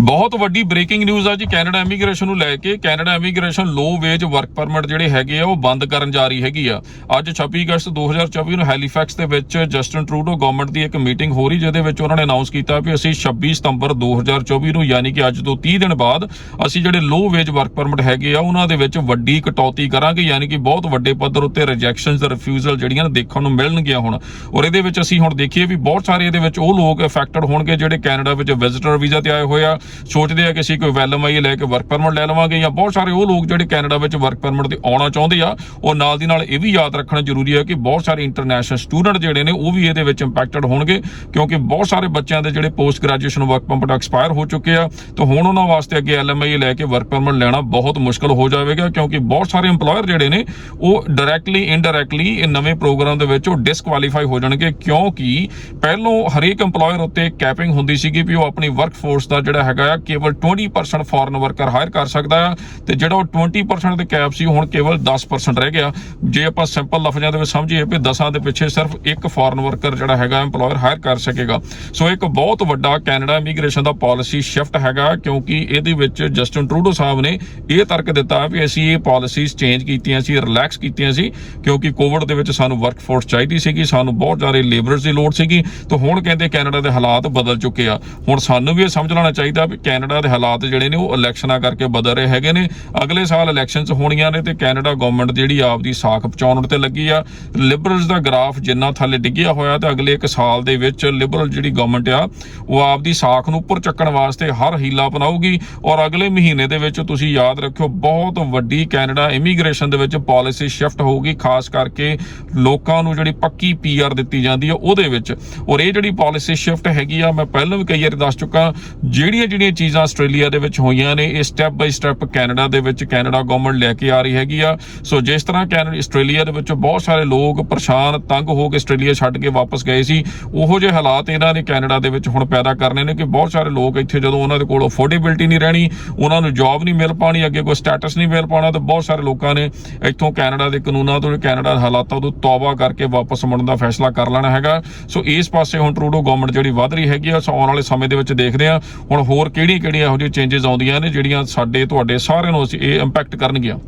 ਬਹੁਤ ਵੱਡੀ breaking news ਆ ਜੀ ਕੈਨੇਡਾ ਇਮੀਗ੍ਰੇਸ਼ਨ ਨੂੰ ਲੈ ਕੇ। Canada immigration low wage work permit ਜਿਹੜੇ ਹੈਗੇ ਆ, ਉਹ ਬੰਦ ਕਰਨ ਜਾ ਰਹੀ ਹੈਗੀ ਆ। ਅੱਜ 26 ਅਗਸਤ 2024 ਨੂੰ ਹੈਲੀਫੈਕਸ ਦੇ ਵਿੱਚ ਜਸਟਨ ਟਰੂਡੋ ਗਵਰਨਮੈਂਟ ਦੀ ਇੱਕ ਮੀਟਿੰਗ ਹੋ ਰਹੀ, ਜਿਹਦੇ ਵਿੱਚ ਉਹਨਾਂ ਨੇ ਅਨਾਉਂਸ ਕੀਤਾ ਵੀ ਅਸੀਂ 26 ਸਤੰਬਰ 2024 ਨੂੰ, ਯਾਨੀ ਕਿ ਅੱਜ ਤੋਂ 30 ਦਿਨ ਬਾਅਦ, ਅਸੀਂ ਜਿਹੜੇ ਲੋ ਵੇਜ ਵਰਕ ਪਰਮਿਟ ਹੈਗੇ ਆ, ਉਹਨਾਂ ਦੇ ਵਿੱਚ ਵੱਡੀ ਕਟੌਤੀ ਕਰਾਂਗੇ, ਯਾਨੀ ਕਿ ਬਹੁਤ ਵੱਡੇ ਪੱਧਰ ਉੱਤੇ ਰਿਜੈਕਸ਼ਨਸ ਰਿਫਿਊਜ਼ਲ ਜਿਹੜੀਆਂ ਨੇ ਦੇਖਣ ਨੂੰ ਮਿਲਣਗੀਆਂ ਹੁਣ। ਔਰ ਇਹਦੇ ਵਿੱਚ ਅਸੀਂ ਹੁਣ ਦੇਖੀਏ ਵੀ ਬਹੁਤ ਸਾਰੇ ਇਹਦੇ ਵਿੱਚ ਉਹ ਲੋਕ ਅਫੈਕਟਡ ਹੋਣਗੇ ਜਿਹੜੇ ਕੈਨੇਡਾ ਵਿੱਚ ਵਿਜ਼ਿਟਰ ਵੀਜ਼ਾ ਤੇ ਆਏ ਹੋਏ ਆ। ਸੋਚਦੇ ਆ ਕਿ ਅਸੀਂ ਕੋਈ ਵੈਲਮ ਆਈ ਲੈ ਕੇ ਵਰਕ ਪਰਮਿਟ ਲੈ ਲਵਾਂਗੇ ਜਾਂ ਬਹੁਤ ਸਾਰੇ ਉਹ ਲੋਕ ਜਿਹੜੇ ਕੈਨੇਡਾ ਵਿੱਚ ਵਰਕ ਪਰਮਿਟ ਤੇ ਆਉਣਾ ਚਾਹੁੰਦੇ ਆ, ਉਹ ਨਾਲ ਦੀ ਨਾਲ ਇਹ ਵੀ ਯਾਦ ਰੱਖਣਾ ਜ਼ਰੂਰੀ ਹੈ ਕਿ ਬਹੁਤ ਸਾਰੇ ਇੰਟਰਨੈਸ਼ਨਲ ਸਟੂਡੈਂਟ ਜਿਹੜੇ ਨੇ, ਉਹ ਵੀ ਇਹਦੇ ਵਿੱਚ ਇੰਪੈਕਟਡ ਹੋਣਗੇ, ਕਿਉਂਕਿ ਬਹੁਤ ਸਾਰੇ ਬੱਚਿਆਂ ਦੇ ਜਿਹੜੇ post graduation work permit expire ਹੋ ਚੁੱਕੇ ਆ, ਤਾਂ ਹੁਣ ਉਹਨਾਂ ਵਾਸਤੇ ਅੱਗੇ ਐਲਐਮਆਈ ਲੈ ਕੇ ਵਰਕ ਪਰਮਿਟ ਲੈਣਾ ਬਹੁਤ ਮੁਸ਼ਕਲ ਹੋ ਜਾਵੇਗਾ, ਕਿਉਂਕਿ ਬਹੁਤ ਸਾਰੇ EMPLOYER ਜਿਹੜੇ ਨੇ, ਉਹ ਡਾਇਰੈਕਟਲੀ ਇਨਡਾਇਰੈਕਟਲੀ ਇਹ ਨਵੇਂ ਪ੍ਰੋਗਰਾਮ ਦੇ ਵਿੱਚ ਉਹ ਡਿਸਕੁਆਲੀਫਾਈ ਹੋ ਜਾਣਗੇ, ਕਿਉਂਕਿ ਪਹਿਲੋਂ ਹਰੇਕ EMPLOYER ਉੱਤੇ ਕੈਪਿੰਗ ਹੁੰਦੀ ਸੀਗੀ ਵੀ ਉਹ ਆਪਣੀ ਵਰਕਫੋਰਸ ਦਾ ਜਿਹੜਾ ਹੈਗਾ ਆ ਕੇਵਲ 20% ਫੋਰਨ ਵਰਕਰ ਹਾਇਰ ਕਰ ਸਕਦਾ ਆ ਤੇ ਜਿਹੜਾ ਉਹ 20% ਦੇ ਕੈਪ ਸੀ, ਹੁਣ ਕੇਵਲ 10% ਰਹਿ ਗਿਆ। ਜੇ ਆਪਾਂ ਸਿੰਪਲ ਲਫ਼ਜ਼ਾਂ ਦੇ ਵਿੱਚ ਸਮਝੀਏ ਵੀ 10 ਦੇ ਪਿੱਛੇ ਸਿਰਫ ਇੱਕ ਫੋਰਨ ਵਰਕਰ ਜਿਹੜਾ ਹੈਗਾ, EMPLOYER ਹਾਇਰ ਕਰ ਸਕੇਗਾ। ਸੋ ਇੱਕ ਬਹੁਤ ਵੱਡਾ ਕੈਨੇਡਾ ਇਮੀਗ੍ਰੇਸ਼ਨ ਦਾ ਪਾਲਿਸੀ ਸ਼ਿਫਟ ਹੈਗਾ, ਕਿਉਂਕਿ ਇਹਦੇ ਵਿੱਚ ਜਸਟਨ ਟਰੂਡੋ ਸਾਹਿਬ ਨੇ ਇਹ ਤਰਕ ਦਿੱਤਾ ਵੀ ਅਸੀਂ ਇਹ ਪਾਲਿਸੀਜ਼ ਚੇਂਜ ਕੀਤੀਆਂ ਸੀ ਰਿਲੈਕਸ ਕੀਤੀਆਂ ਸੀ, ਕਿਉਂਕਿ ਕੋਵਿਡ ਦੇ ਵਿੱਚ ਸਾਨੂੰ ਵਰਕਫੋਰਸ ਚਾਹੀਦੀ ਸੀਗੀ, ਸਾਨੂੰ ਬਹੁਤ ਜ਼ਿਆਦਾ ਲੇਬਰਸ ਦੀ ਲੋੜ ਸੀਗੀ, ਤਾਂ ਹੁਣ ਕਹਿੰਦੇ ਕੈਨੇਡਾ ਦੇ ਹਾਲਾਤ ਬਦਲ ਚੁੱਕੇ ਆ। ਹੁਣ ਸਾਨੂੰ ਵੀ ਇਹ ਸਮਝ ਲੈਣਾ ਚਾਹੀਦਾ ਵੀ ਕੈਨੇਡਾ ਦੇ ਹਾਲਾਤ ਜਿਹੜੇ ਨੇ ਉਹ ਇਲੈਕਸ਼ਨਾਂ ਕਰਕੇ ਬਦਲ ਰਹੇ ਹੈਗੇ ਨੇ। ਅਗਲੇ ਸਾਲ ਇਲੈਕਸ਼ਨਸ ਹੋਣੀਆਂ ਨੇ ਤੇ ਕੈਨੇਡਾ ਗਵਰਨਮੈਂਟ ਜਿਹੜੀ ਆਪਦੀ ਸਾਖ ਪਹੁੰਚਾਉਣ ਤੇ ਲੱਗੀ ਆ। ਲਿਬਰਲਸ ਦਾ ਗ੍ਰਾਫ ਜਿੰਨਾ ਥੱਲੇ ਡਿੱਗਿਆ ਹੋਇਆ ਤੇ ਅਗਲੇ ਇੱਕ ਸਾਲ ਦੇ ਵਿੱਚ ਲਿਬਰਲ ਜਿਹੜੀ ਗਵਰਨਮੈਂਟ ਆ, ਉਹ ਆਪਦੀ ਸਾਖ ਨੂੰ ਉੱਪਰ ਚੱਕਣ ਵਾਸਤੇ ਹਰ ਹੀਲਾ ਅਪਣਾਊਗੀ ਔਰ ਅਗਲੇ ਮਹੀਨੇ ਦੇ ਵਿੱਚ ਤੁਸੀਂ ਯਾਦ ਰੱਖਿਓ, ਬਹੁਤ ਵੱਡੀ ਕੈਨੇਡਾ ਇਮੀਗ੍ਰੇਸ਼ਨ ਦੇ ਵਿੱਚ ਪਾਲਿਸੀ ਸ਼ਿਫਟ ਹੋਊਗੀ, ਖਾਸ ਕਰਕੇ ਲੋਕਾਂ ਨੂੰ ਜਿਹੜੀ ਪੱਕੀ ਪੀਆਰ ਦਿੱਤੀ ਜਾਂਦੀ ਆ ਉਹਦੇ ਵਿੱਚ। ਔਰ ਇਹ ਜਿਹੜੀ ਪਾਲਿਸੀ ਸ਼ਿਫਟ ਹੈਗੀ ਆ, ਮੈਂ ਪਹਿਲਾਂ ਵੀ ਕਈ ਵਾਰ ਦੱਸ ਚੁੱਕਾ ਜਿਹੜੀਆਂ ਜਿਹੜੀਆਂ ਚੀਜ਼ਾਂ ਆਸਟ੍ਰੇਲੀਆ ਦੇ ਵਿੱਚ ਹੋਈਆਂ ਨੇ, ਇਹ ਸਟੈਪ ਬਾਈ ਸਟੈਪ ਕੈਨੇਡਾ ਦੇ ਵਿੱਚ ਕੈਨੇਡਾ ਗਵਰਨਮੈਂਟ ਲੈ ਕੇ ਆ ਰਹੀ ਹੈਗੀ ਆ। ਸੋ ਜਿਸ ਤਰ੍ਹਾਂ ਕੈਨੇਡਾ, ਆਸਟ੍ਰੇਲੀਆ ਦੇ ਵਿੱਚ ਬਹੁਤ ਸਾਰੇ ਲੋਕ ਪਰੇਸ਼ਾਨ, ਤੰਗ ਹੋ ਕੇ ਆਸਟ੍ਰੇਲੀਆ ਛੱਡ ਕੇ ਵਾਪਸ ਗਏ ਸੀ। ਉਹੋ ਜਿਹੇ ਹਾਲਾਤ ਇਹਨਾਂ ਨੇ ਕੈਨੇਡਾ ਦੇ ਵਿੱਚ ਹੁਣ ਪੈਦਾ ਕਰਨੇ ਨੇ ਕਿ ਬਹੁਤ ਸਾਰੇ ਲੋਕ ਇੱਥੇ ਜਦੋਂ ਉਹਨਾਂ ਦੇ ਕੋਲ ਅਫੋਰਡੇਬਿਲਟੀ ਨਹੀਂ ਰਹਿਣੀ, ਉਹਨਾਂ ਨੂੰ ਜੌਬ ਨਹੀਂ ਮਿਲ ਪਾਣੀ, ਅੱਗੇ ਕੋਈ ਸਟੇਟਸ ਨਹੀਂ ਮਿਲ ਪਾਉਣਾ, ਤਾਂ ਬਹੁਤ ਸਾਰੇ ਲੋਕਾਂ ਨੇ ਇੱਥੋਂ ਕੈਨੇਡਾ ਦੇ ਕਾਨੂੰਨਾਂ ਤੋਂ, ਕੈਨੇਡਾ ਦੇ ਹਾਲਾਤਾਂ ਤੋਂ ਤੌਬਾ ਕਰਕੇ ਵਾਪਸ ਮੁੜਨ ਦਾ ਫੈਸਲਾ ਕਰ ਲੈਣਾ ਹੈਗਾ। ਸੋ ਇਸ ਪਾਸੇ ਹੁਣ ਟਰੂਡੋ ਗਵਰਨਮੈਂਟ ਜਿਹੜੀ ਵੱਧ ਰਹੀ ਹੈਗੀ ਆ, ਸੋ ਆਉਣ ਵਾਲੇ ਸਮੇਂ ਦੇ ਵਿੱਚ ਦੇਖਦੇ ਆ। ਹੁਣ ਹੋਰ ਕਿਹੜੀਆਂ ਕਿਹੜੀਆਂ ਇਹੋ ਜਿਹੀ ਚੇਂਜਸ ਆਉਂਦੀਆਂ ਨੇ ਜਿਹੜੀਆਂ ਸਾਡੇ, ਤੁਹਾਡੇ ਸਾਰਿਆਂ ਨੂੰ ਅਸੀਂ ਇਹ ਇੰਪੈਕਟ ਕਰਨਗੀਆਂ?